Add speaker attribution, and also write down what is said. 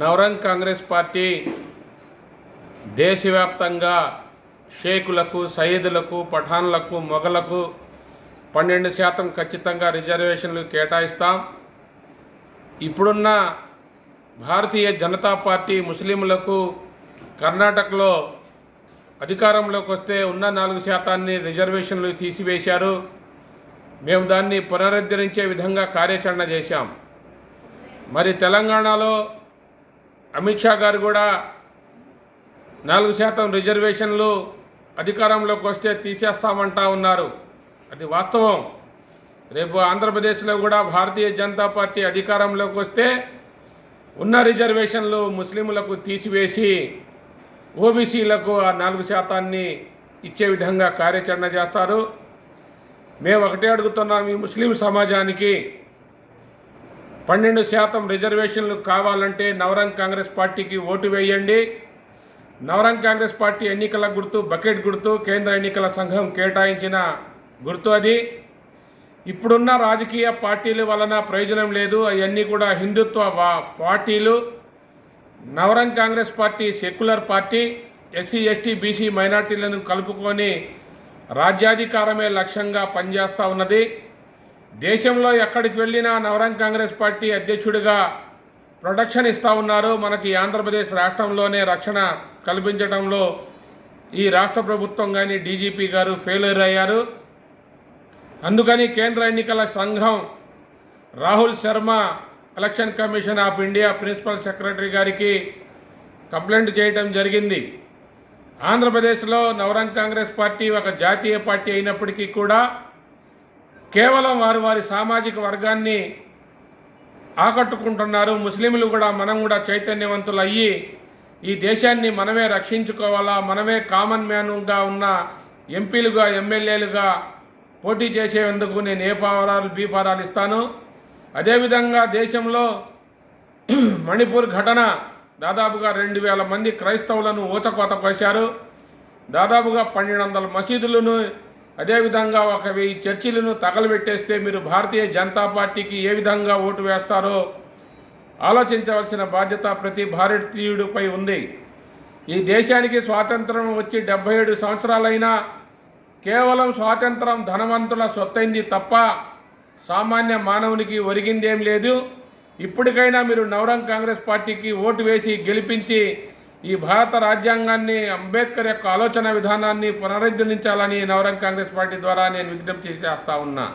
Speaker 1: Navrang Congress party దేశవ్యాప్తంగా షేకులకు సయీదులకు పఠాన్లకు మొఘలకు పన్నెండు శాతం ఖచ్చితంగా రిజర్వేషన్లు కేటాయిస్తాం. ఇప్పుడున్న భారతీయ జనతా పార్టీ ముస్లింలకు కర్ణాటకలో అధికారంలోకి వస్తే ఉన్న నాలుగు శాతాన్ని రిజర్వేషన్లు తీసివేశారు. మేము దాన్ని పునరుద్ధరించే విధంగా కార్యాచరణ చేశాం. మరి తెలంగాణలో అమిత్ షా గారు కూడా నాలుగు శాతం రిజర్వేషన్లు అధికారంలోకి వస్తే తీసేస్తామంటా ఉన్నారు. అది వాస్తవం. రేపు ఆంధ్రప్రదేశ్లో కూడా భారతీయ జనతా పార్టీ అధికారంలోకి వస్తే ఉన్న రిజర్వేషన్లు ముస్లింలకు తీసివేసి ఓబీసీలకు ఆ నాలుగు శాతాన్ని ఇచ్చే విధంగా కార్యాచరణ చేస్తారు. మేము ఒకటే అడుగుతున్నాం ఈ ముస్లిం సమాజానికి పన్నెండు శాతం రిజర్వేషన్లు కావాలంటే నవరంగ్ కాంగ్రెస్ పార్టీకి ఓటు వేయండి. నవరంగ్ కాంగ్రెస్ పార్టీ ఎన్నికల గుర్తు బకెట్ గుర్తు కేంద్ర ఎన్నికల సంఘం కేటాయించిన గుర్తు అది. ఇప్పుడున్న రాజకీయ పార్టీల వలన ప్రయోజనం లేదు. అవన్నీ కూడా హిందుత్వ వా- పార్టీలు. Navrang Congress party secular party SC ST BC మైనార్టీలను కలుపుకొని రాజ్యాధికారమే లక్ష్యంగా పనిచేస్తూ ఉన్నది. దేశంలో ఎక్కడికి వెళ్ళినా నవరంగ్ కాంగ్రెస్ పార్టీ అధ్యక్షుడిగా ప్రొటెక్షన్ ఇస్తూ ఉన్నారు. మనకి ఆంధ్రప్రదేశ్ రాష్ట్రంలోనే రక్షణ కల్పించడంలో ఈ రాష్ట్ర ప్రభుత్వం కానీ డీజీపీ గారు ఫెయిల్యూర్ అయ్యారు. అందుకని కేంద్ర ఎన్నికల సంఘం Rahul Sharma election commission of India principal secretary గారికి కంప్లైంట్ చేయటం జరిగింది. ఆంధ్రప్రదేశ్లో నవరంగ్ కాంగ్రెస్ పార్టీ ఒక జాతీయ పార్టీ అయినప్పటికీ కూడా కేవలం వారు వారి సామాజిక వర్గాన్ని ఆకట్టుకుంటున్నారు. ముస్లింలు కూడా మనం కూడా చైతన్యవంతులు అయ్యి ఈ దేశాన్ని మనమే రక్షించుకోవాలా మనమే కామన్ మ్యాన్గా ఉన్న ఎంపీలుగా ఎమ్మెల్యేలుగా పోటీ చేసేందుకు నేను ఏ ఫారాలు బి ఫారాలు ఇస్తాను. అదేవిధంగా దేశంలో మణిపూర్ ఘటన దాదాపుగా రెండు వేల మంది క్రైస్తవులను ఊచకోత కోశారు. దాదాపుగా పన్నెండు వందల మసీదులను అదేవిధంగా ఒక వెయ్యి చర్చిలను తగలబెట్టేస్తే మీరు భారతీయ జనతా పార్టీకి ఏ విధంగా ఓటు వేస్తారో ఆలోచించవలసిన బాధ్యత ప్రతి భారతీయుడిపై ఉంది. ఈ దేశానికి స్వాతంత్రం వచ్చి డెబ్బై ఏడు సంవత్సరాలైనా కేవలం స్వాతంత్రం ధనవంతుల సొత్తైంది తప్ప సామాన్య మానవునికి ఒరిగిందేం లేదు. ఇప్పటికైనా మీరు నవరంగ్ కాంగ్రెస్ పార్టీకి ఓటు వేసి గెలిపించి ఈ భారత రాజ్యాంగాన్ని అంబేద్కర్ యొక్క ఆలోచన విధానాన్ని పునరుద్ధరించాలని నవరంగ కాంగ్రెస్ పార్టీ ద్వారా నేను విజ్ఞప్తి చేస్తా ఉన్నా.